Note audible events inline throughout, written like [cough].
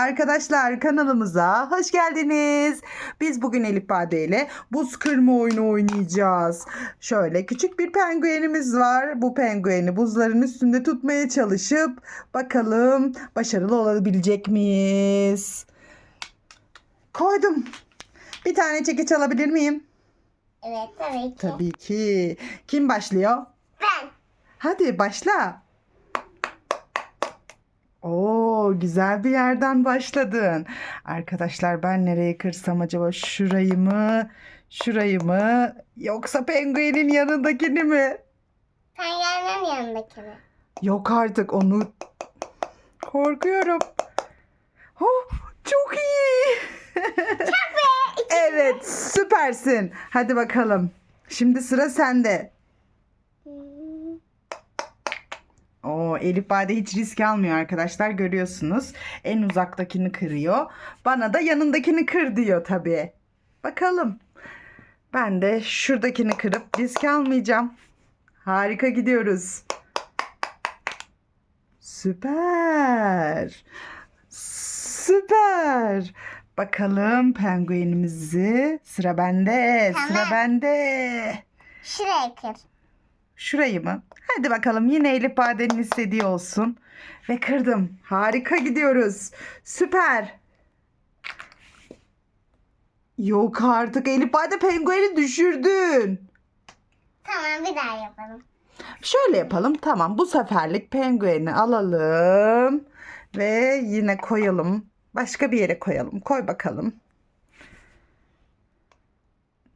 arkadaşlar kanalımıza hoş geldiniz. Biz bugün Elif Bade ile buz kırma oyunu oynayacağız. Şöyle küçük bir penguenimiz var. Bu pengueni buzların üstünde tutmaya çalışıp bakalım başarılı olabilecek miyiz? Koydum. Bir tane çekiç alabilir miyim? Evet tabii ki. Tabii ki. Kim başlıyor? Ben. Hadi başla. Oo, güzel bir yerden başladın. Arkadaşlar ben nereye kırsam acaba şurayı mı? Şurayı mı? Yoksa penguenin yanındakini mi? Penguenin yanındakini. Yok artık onu korkuyorum. Oh, çok iyi. evet, süpersin. Hadi bakalım. Şimdi sıra sende. Elif Bade hiç risk almıyor arkadaşlar görüyorsunuz. En uzaktakini kırıyor. Bana da yanındakini kır diyor tabii. Bakalım. Ben de şuradakini kırıp risk almayacağım. Harika gidiyoruz. Süper. Süper. Bakalım penguenimizi. Sıra bende. Sıra Tamam. bende. Şuraya kır. Şurayı mı? Hadi bakalım yine Elif Bade'nin istediği olsun. Ve kırdım. Harika gidiyoruz. Süper. Yok artık Elif Bade pengueni düşürdün. Tamam bir daha yapalım. Şöyle yapalım. Tamam bu seferlik pengueni alalım. Ve yine koyalım. Başka bir yere koyalım. Koy bakalım.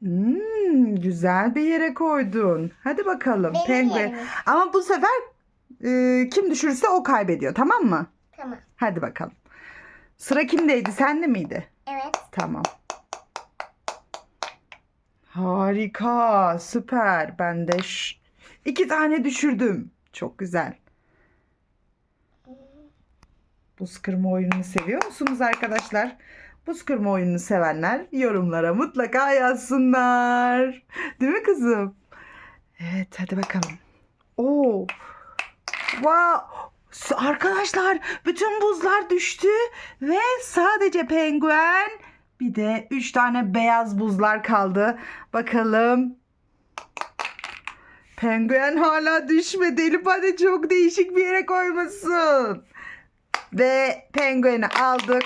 Hmm, güzel bir yere koydun. Hadi bakalım. Benim Penguen. yerime. Ama bu sefer e, kim düşürürse o kaybediyor. Tamam mı? Tamam. Hadi bakalım. Sıra kimdeydi? Sende miydi? Evet. Tamam. Harika, süper. Ben de ş- iki tane düşürdüm. Çok güzel. Buz kırma oyununu seviyor musunuz arkadaşlar? Buz kırma oyununu sevenler yorumlara mutlaka yazsınlar. Değil mi kızım? Evet, hadi bakalım. Oo. Wow. Arkadaşlar, bütün buzlar düştü ve sadece penguen bir de 3 tane beyaz buzlar kaldı. Bakalım. Penguen hala düşmedi. Elif hadi çok değişik bir yere koymuşsun. Ve pengueni aldık.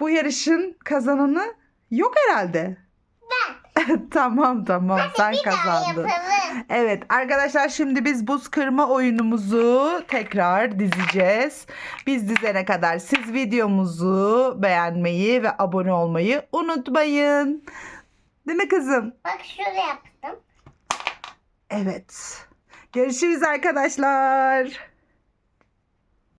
Bu yarışın kazananı yok herhalde. Ben. [laughs] tamam tamam sen Bir daha kazandın. yapalım. Evet arkadaşlar şimdi biz buz kırma oyunumuzu tekrar dizeceğiz. Biz dizene kadar siz videomuzu beğenmeyi ve abone olmayı unutmayın. Değil mi kızım? Bak şurada yaptım. Evet. Görüşürüz arkadaşlar.